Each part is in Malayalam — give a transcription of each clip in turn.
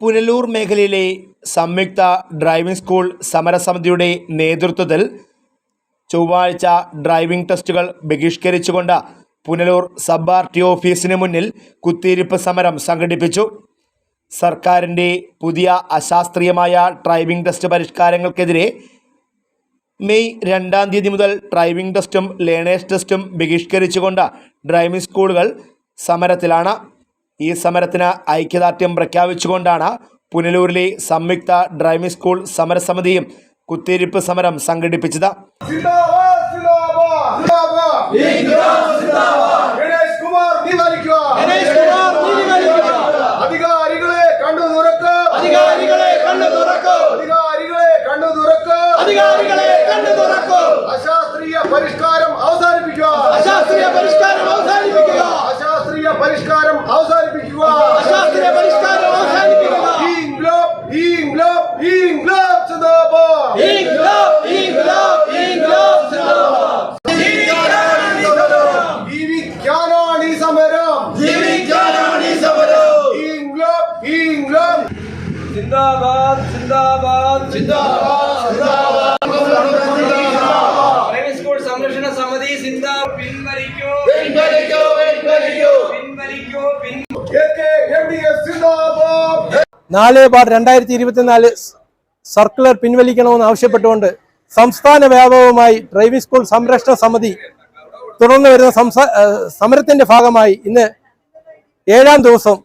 പുനലൂർ മേഖലയിലെ സംയുക്ത ഡ്രൈവിംഗ് സ്കൂൾ സമരസമിതിയുടെ നേതൃത്വത്തിൽ ചൊവ്വാഴ്ച ഡ്രൈവിംഗ് ടെസ്റ്റുകൾ ബഹിഷ്കരിച്ചുകൊണ്ട് പുനലൂർ സബ് ആർ ടി ഓഫീസിന് മുന്നിൽ കുത്തിയിരിപ്പ് സമരം സംഘടിപ്പിച്ചു. സർക്കാരിന്റെ പുതിയ അശാസ്ത്രീയമായ ഡ്രൈവിംഗ് ടെസ്റ്റ് പരിഷ്കാരങ്ങൾക്കെതിരെ മെയ് രണ്ടാം തീയതി മുതൽ ഡ്രൈവിംഗ് ടെസ്റ്റും ലേണേഴ്സ് ടെസ്റ്റും ബഹിഷ്കരിച്ചുകൊണ്ട് ഡ്രൈവിംഗ് സ്കൂളുകൾ സമരത്തിലാണ്. ഈ സമരത്തിന് ഐക്യദാർഢ്യം പ്രഖ്യാപിച്ചുകൊണ്ടാണ് പുനലൂരിലെ സംയുക്ത ഡ്രൈവിംഗ് സ്കൂൾ സമരസമിതിയും കുത്തിയിരിപ്പ് സമരം സംഘടിപ്പിച്ചത്. ജിന്ദാബാദ് ജിന്ദാബാദ്. പ്രൈവറ്റ് സ്കൂൾ സംരക്ഷണ സമിതി സിന്ദാ പിൻവലിക്കൂ. പിൻവലിക്കൂ പിൻവലിക്കൂ. പിൻവലിക്കൂ. പിൻ എം ഡി എസ് സിന്ദാബാദ് നാല് ബാർ രണ്ടായിരത്തി ഇരുപത്തിനാല് സർക്കുലർ പിൻവലിക്കണമെന്ന് ആവശ്യപ്പെട്ടുകൊണ്ട് സംസ്ഥാന വ്യാപകമായി ഡ്രൈവിംഗ് സ്കൂൾ സംരക്ഷണ സമിതി തുടർന്ന് വരുന്ന സംസാ സമരത്തിന്റെ ഭാഗമായി ഇന്ന് ഏഴാം ദിവസം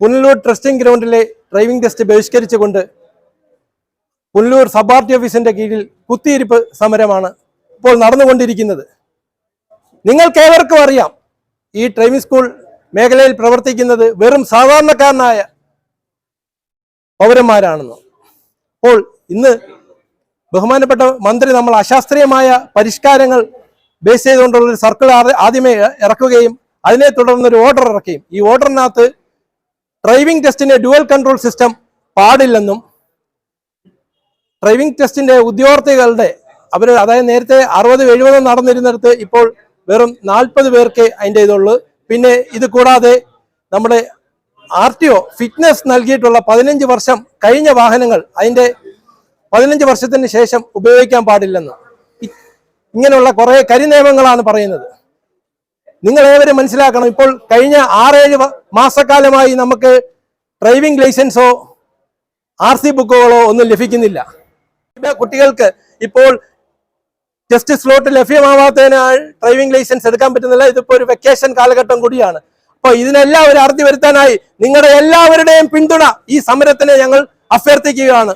പുനലൂർ ട്രസ്റ്റിംഗ് ഗ്രൗണ്ടിലെ ഡ്രൈവിംഗ് ടെസ്റ്റ് ബഹിഷ്കരിച്ചുകൊണ്ട് പുനലൂർ സബ് ആർ ടി ഓഫീസിന്റെ കീഴിൽ കുത്തിയിരിപ്പ് സമരമാണ് ഇപ്പോൾ നടന്നുകൊണ്ടിരിക്കുന്നത്. നിങ്ങൾക്കേവർക്കും അറിയാം ഈ ഡ്രൈവിംഗ് സ്കൂൾ മേഖലയിൽ പ്രവർത്തിക്കുന്നത് വെറും സാധാരണക്കാരനായ പൗരന്മാരാണെന്ന്. അപ്പോൾ ഇന്ന് ബഹുമാനപ്പെട്ട മന്ത്രി നമ്മൾ അശാസ്ത്രീയമായ പരിഷ്കാരങ്ങൾ ബേസ് ചെയ്തുകൊണ്ടുള്ള ഒരു സർക്കിൾ ആദ്യമേ ഇറക്കുകയും അതിനെ തുടർന്ന് ഒരു ഓർഡർ ഇറക്കുകയും. ഈ ഓർഡറിനകത്ത് ഡ്രൈവിംഗ് ടെസ്റ്റിന്റെ ഡ്യുവൽ കൺട്രോൾ സിസ്റ്റം പാടില്ലെന്നും ഡ്രൈവിംഗ് ടെസ്റ്റിന്റെ ഉദ്യോഗാർത്ഥികളുടെ അവർ അതായത് നേരത്തെ അറുപത് എഴുപത് നടന്നിരുന്നിടത്ത് ഇപ്പോൾ വെറും നാൽപ്പത് പേർക്ക് അതിന്റെ ഇതുള്ളൂ പിന്നെ ഇത് കൂടാതെ നമ്മുടെ ആർ ടി ഒ ഫിറ്റ്നസ് നൽകിയിട്ടുള്ള പതിനഞ്ച് വർഷം കഴിഞ്ഞ വാഹനങ്ങൾ അതിന്റെ പതിനഞ്ച് വർഷത്തിന് ശേഷം ഉപയോഗിക്കാൻ പാടില്ലെന്ന്. ഇങ്ങനെയുള്ള കുറേ കരിനിയമങ്ങളാണ് പറയുന്നത്. നിങ്ങൾ ഏവരും മനസ്സിലാക്കണം ഇപ്പോൾ കഴിഞ്ഞ ആറേഴ് മാസക്കാലമായി നമുക്ക് ഡ്രൈവിംഗ് ലൈസൻസോ ആർ സി ബുക്കുകളോ ഒന്നും ലഭിക്കുന്നില്ല. കുട്ടികൾക്ക് ഇപ്പോൾ ടെസ്റ്റ് സ്ലോട്ട് ലഭ്യമാവാത്തതിനാൽ ഡ്രൈവിംഗ് ലൈസൻസ് എടുക്കാൻ പറ്റുന്നില്ല. ഇതിപ്പോ ഒരു വെക്കേഷൻ കാലഘട്ടം കൂടിയാണ്. അപ്പോൾ ഇതിനെല്ലാം ഒരു അറുതി വരുത്താനായി നിങ്ങളുടെ എല്ലാവരുടെയും പിന്തുണ ഈ സമരത്തിനെ ഞങ്ങൾ അഭ്യർത്ഥിക്കുകയാണ്.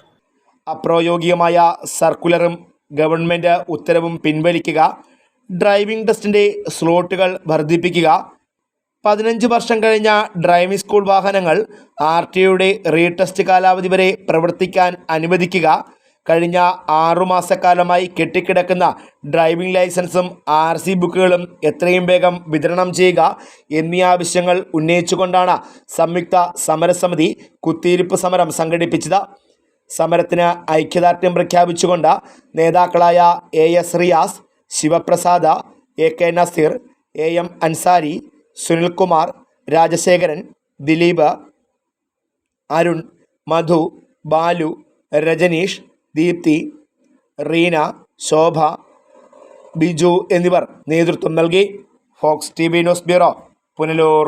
അപ്രായോഗികമായ സർക്കുലറും ഗവൺമെന്റ് ഉത്തരവും പിൻവലിക്കുക. ഡ്രൈവിംഗ് ടെസ്റ്റിന്റെ സ്ലോട്ടുകൾ വർദ്ധിപ്പിക്കുക. പതിനഞ്ച് വർഷം കഴിഞ്ഞ ഡ്രൈവിംഗ് സ്കൂൾ വാഹനങ്ങൾ ആർ ടി ഒയുടെ റീടെസ്റ്റ് കാലാവധി വരെ പ്രവർത്തിക്കാൻ അനുവദിക്കുക. കഴിഞ്ഞ ആറുമാസക്കാലമായി കെട്ടിക്കിടക്കുന്ന ഡ്രൈവിംഗ് ലൈസൻസും ആർ സി ബുക്കുകളും എത്രയും വേഗം വിതരണം ചെയ്യുക എന്നീ ആവശ്യങ്ങൾ ഉന്നയിച്ചുകൊണ്ടാണ് സംയുക്ത സമരസമിതി കുത്തിയിരിപ്പ് സമരം സംഘടിപ്പിച്ചത്. സമരത്തിന് ഐക്യദാർഢ്യം പ്രഖ്യാപിച്ചുകൊണ്ട് നേതാക്കളായ A S Riyas Sivaprasad A K Naseer A M Ansari Sunilkumar Rajasekharan Dileep Arun Madhu Balu Rajaneesh Deepthi Reena Shobha Biju എന്നിവർ നേതൃത്വം നൽകി. Fox T V news bureau Punalur.